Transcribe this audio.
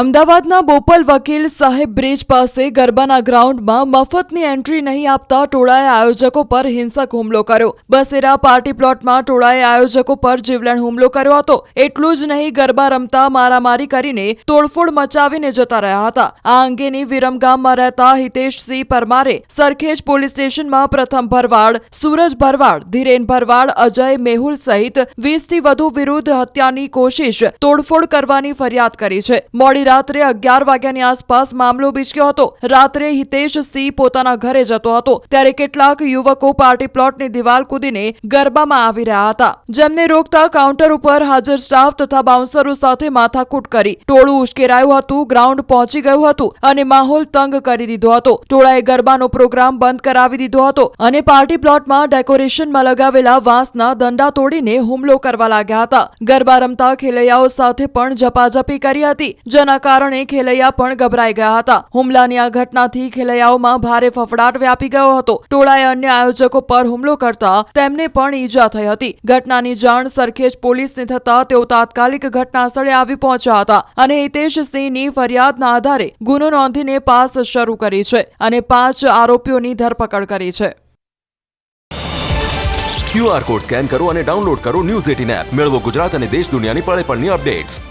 અમદાવાદના બોપલ વકીલ સાહેબ બ્રિજ પાસે ગરબાના ગ્રાઉન્ડમાં મફતની એન્ટ્રી નહીં આપતા ટોળાએ આયોજકો પર હિંસક હુમલો કર્યો. બસેરા પાર્ટી પ્લોટમાં ટોળાએ આયોજકો પર જીવલેણ હુમલો કર્યો હતો. એટલું જ નહીં, ગરબા રમતા મારામારી કરીને તોડફોડ મચાવીને જતા રહ્યા હતા. આ અંગેની વિરમગામમાં રહેતા હિતેશસિંહ પરમારે સરખેજ પોલીસ સ્ટેશનમાં પ્રથમ ભરવાડ, સૂરજ ભરવાડ, ધીરેન ભરવાડ, અજય મેહુલ સહિત વીસથી વધુ વિરુદ્ધ હત્યાની કોશિશ તોડફોડ કરવાની ફરિયાદ કરી છે. મોડી રાત્રે અગિયાર વાગ્યાની આસપાસ મામલો બીચક્યો હતો. રાત્રે હિતેશ સિંહ પોતાના ઘરે જતો હતો. ત્યારે કેટલાક યુવકો પાર્ટી પ્લોટની દિવાલ કૂદીને ગરબામાં આવી રહ્યા હતા. જેમને રોકતા કાઉન્ટર ઉપર હાજર સ્ટાફ તથા બાઉન્સરો સાથે માથાકૂટ કરી ટોળું ઉશ્કેરાયું હતું, ગ્રાઉન્ડ પહોંચી ગયું હતું અને માહોલ તંગ કરી દીધો હતો. ટોળાએ ગરબાનો પ્રોગ્રામ બંધ કરાવી દીધો હતો અને પાર્ટી પ્લોટમાં ડેકોરેશનમાં લગાવેલા વાંસના દંડા તોડીને હુમલો કરવા લાગ્યા હતા. ગરબા રમતા ખેલૈયાઓ સાથે પણ ઝપાઝપી કરી હતી. જેના કારણે ખેલૈયા પણ ગભરાઈ ગયા હતા. હુમલાની આ ઘટનાથી ખેલૈયાઓમાં ભારે ફફડાટ વ્યાપી ગયો હતો. ટોળાએ અન્ય આયોજકો પર હુમલો કરતા તેમને પણ ઈજા થઈ હતી. ઘટનાની જાણ સરખેજ પોલીસને થતા તેઓ તાત્કાલિક ઘટના આવી પહોંચ્યા હતા અને હિતેશ સિંહની ફરિયાદના આધારે ગુનો નોંધીને પાસ શરૂ કરી છે અને પાંચ આરોપીઓની ધરપકડ કરી છે. ક્યુઆર કોડ સ્કેન કરો અને ડાઉનલોડ કરો ન્યૂઝ એટીન એપ. મેળવો ગુજરાત અને દેશ દુનિયાની પળે પળની અપડેટ્સ.